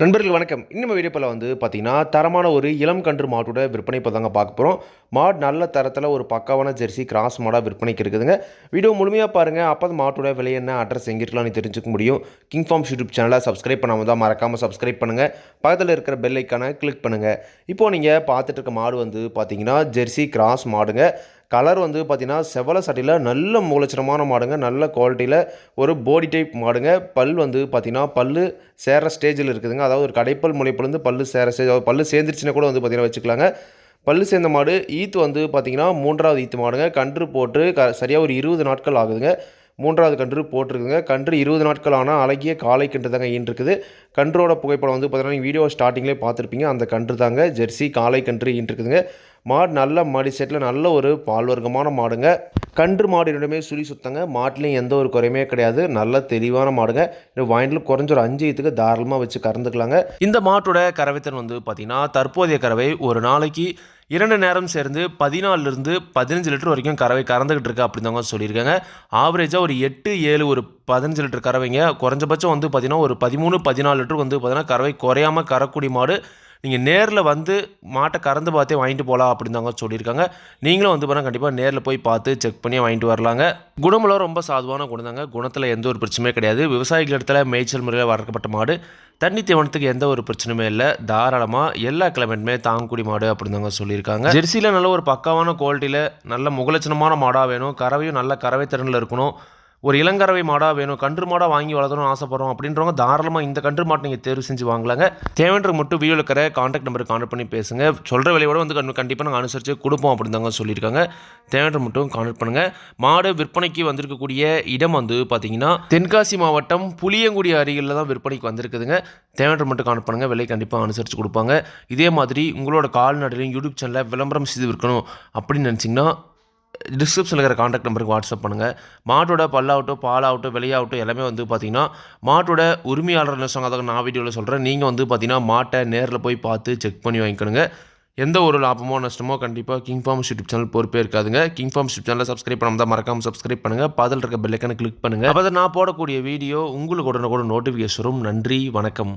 நண்பர்கள் வணக்கம். இன்னும் வீடியோப்பில் வந்து பார்த்தீங்கன்னா தரமான ஒரு இளம் கன்று மாட்டோட விற்பனை இப்போ தாங்க பார்க்க போகிறோம் மாடு நல்ல தரத்தில் ஒரு பக்காவான ஜெர்சி கிராஸ் மாடாக விற்பனைக்கு இருக்குதுங்க. வீடியோ முழுமையாக பாருங்கள் அப்போ அது மாட்டோட விலை என்ன அட்ரஸ் எங்கே இருக்கலாம்னு தெரிஞ்சுக்க முடியும். கிங் ஃபார்ம்ஸ் யூடியூப் சேனலை சப்ஸ்கிரைப் பண்ணாமல் தான் மறக்காமல் சப்ஸ்கிரைப் பண்ணுங்கள் பக்கத்தில் இருக்கிற பெல் ஐக்கானை கிளிக் பண்ணுங்கள் இப்போது நீங்கள் பார்த்துட்டு இருக்க மாடு வந்து பார்த்தீங்கன்னா ஜெர்சி கிராஸ் மாடுங்க. கலர் வந்து பார்த்திங்கன்னா செவல சட்டையில் நல்ல மூலச்சரமான மாடுங்க. நல்ல குவாலிட்டியில் ஒரு போடி டைப் மாடுங்க. பல் வந்து பார்த்திங்கன்னா பல்லு சேர ஸ்டேஜில் இருக்குதுங்க. அதாவது ஒரு கடைப்பல் முளைப்பிலேருந்து பல்லு சேர ஸ்டேஜ் அதாவது பல்லு சேர்ந்துருச்சுன்னா கூட வந்து பார்த்தீங்கன்னா வச்சுக்கலாங்க. பல்லு சேர்ந்த மாடு ஈத்து வந்து பார்த்திங்கன்னா மூன்றாவது ஈத்து மாடுங்க. கன்று போட்டு க சரியாக ஒரு இருபது நாட்கள் ஆகுதுங்க. மூன்றாவது கன்று போட்டிருக்குங்க கன்று இருபது நாட்கள் ஆனால் அழகிய காலை கன்று தாங்க ஈன்றிருக்குது கன்றோட புகைப்படம் வந்து பார்த்தீங்கன்னா நீங்கள் வீடியோ ஸ்டார்டிங்லேயே பார்த்துருப்பீங்க அந்த கன்று தாங்க. ஜெர்சி காலை கன்று ஈன்றிருக்குதுங்க மாடு நல்ல மாடி செட்டில் நல்ல ஒரு பால் வர்க்கமான மாடுங்க. கன்று மாடு இரண்டுமே சுழி சுத்தங்க. மாட்டிலையும் எந்த ஒரு குறையுமே கிடையாது. நல்ல தெளிவான மாடுங்க. இந்த குறைஞ்ச ஒரு அஞ்சு இதுக்கு தாராளமாக வச்சு கறந்துக்கலாங்க. இந்த மாட்டோட கறவைத்தன் வந்து பார்த்திங்கன்னா தற்போதைய கறவை ஒரு நாளைக்கு இரண்டு நேரம் சேர்ந்து பதினாலிருந்து பதினஞ்சு லிட்டர் வரைக்கும் கறவை கறந்துக்கிட்டு இருக்கா அப்படின்னு சொல்லியிருக்காங்க. ஆவரேஜாக ஒரு எட்டு ஏழு ஒரு பதினஞ்சு லிட்டர் கறவைங்க. குறைஞ்சபட்சம் வந்து பார்த்திங்கன்னா ஒரு பதிமூணு பதினாலு லிட்டர் வந்து பார்த்திங்கன்னா கறவை குறையாமல் கறக்கூடிய மாடு. நீங்கள் நேரில் வந்து மாட்டை கறந்து பார்த்தே வாங்கிட்டு போகலாம் அப்படின்னு தாங்க சொல்லியிருக்காங்க. நீங்களும் வந்து பாருங்கள் கண்டிப்பாக நேரில் போய் பார்த்து செக் பண்ணி வாங்கிட்டு வரலாங்க. குணமெல்லாம் ரொம்ப சாதுவான குணம் தாங்க குணத்தில் எந்த ஒரு பிரச்சனையும் கிடையாது. விவசாயிகள் இடத்துல மேய்ச்சல் முறையில் வளர்க்கப்பட்ட மாடு. தண்ணி தீவனத்துக்கு எந்த ஒரு பிரச்சனையுமே இல்லை. தாராளமாக எல்லா கிளைமேட்டுமே தாங்கக்கூடிய மாடு அப்படின்னு தாங்க சொல்லியிருக்காங்க. ஜெர்சியில் நல்ல ஒரு பக்காவான குவாலிட்டியில் நல்ல முகலட்சணமான மாடாக வேணும். கறவையும் நல்ல கறவை திறனில் இருக்கணும். ஒரு இளங்கறவை மாடாக வேணும் கன்று மாடாக வாங்கி வளர்த்தணும் ஆசைப்படுறோம் அப்படின்றவங்க தாராளமாக இந்த கன்று மாட்டை நீங்கள் தேர்வு செஞ்சு வாங்கலாங்க. தேவைன்ற மட்டும் வீடியோ இருக்கிற காண்டாக்ட் நம்பருக்கு கான்டக்ட் பண்ணி பேசுங்க. சொல்கிற விலையோட வந்து கண்டு கண்டிப்பாக நாங்கள் அனுசரித்து கொடுப்போம் அப்படின்னு சொல்லியிருக்காங்க. தேவைன்ற மட்டும் கான்டக்ட் பண்ணுங்கள் மாடு விற்பனைக்கு வந்திருக்கக்கூடிய இடம் வந்து பார்த்தீங்கன்னா தென்காசி மாவட்டம் புளியங்குடி அருகில் தான் விற்பனைக்கு வந்திருக்குதுங்க. தேவைன்ற மட்டும் கான்டக்ட் பண்ணுங்கள் விலை கண்டிப்பாக அனுசரித்து கொடுப்பாங்க. இதே மாதிரி உங்களோட கால்நடையிலையும் யூடியூப் சேனலில் விளம்பரம் செய்து விற்கணும் அப்படின்னு நினச்சிங்கன்னா டிஸ்கிரிப்ஷனில் இருக்கிற காண்டாக்ட் நம்பருக்கு வாட்ஸ்அப் பண்ணுங்கள் மாட்டோட பல்லாகட்டும் பாலாகட்டும் விலையாகட்டும் எல்லாமே வந்து பார்த்தீங்கன்னா மாட்டோட உரிமையாளர் என்ன சொன்னாங்க. அதை நான் வீடியோவில் சொல்கிறேன் நீங்கள் வந்து பார்த்தீங்கன்னா மாட்டை நேரில் போய் பார்த்து செக் பண்ணி வாங்கிக்கணுங்க. எந்த ஒரு லாபமோ நஷ்டமோ கண்டிப்பாக கிங் ஃபார்ம் யூடியூப் சேனல் பொறுப்பே இருக்காதுங்க கிங் ஃபார்ம் யூடியூப் சேனலை சப்ஸ்கிரைப் பண்ணாமல் மறக்காமல் சப்ஸ்கிரைப் பண்ணுங்கள் பதில் இருக்க பெல்லைக்கான கிளிக் பண்ணுங்கள் அப்போ நான் போடக்கூடிய வீடியோ உங்களுக்கு உடனே கூட நோட்டிஃபிகேஷன் வரும். நன்றி வணக்கம்.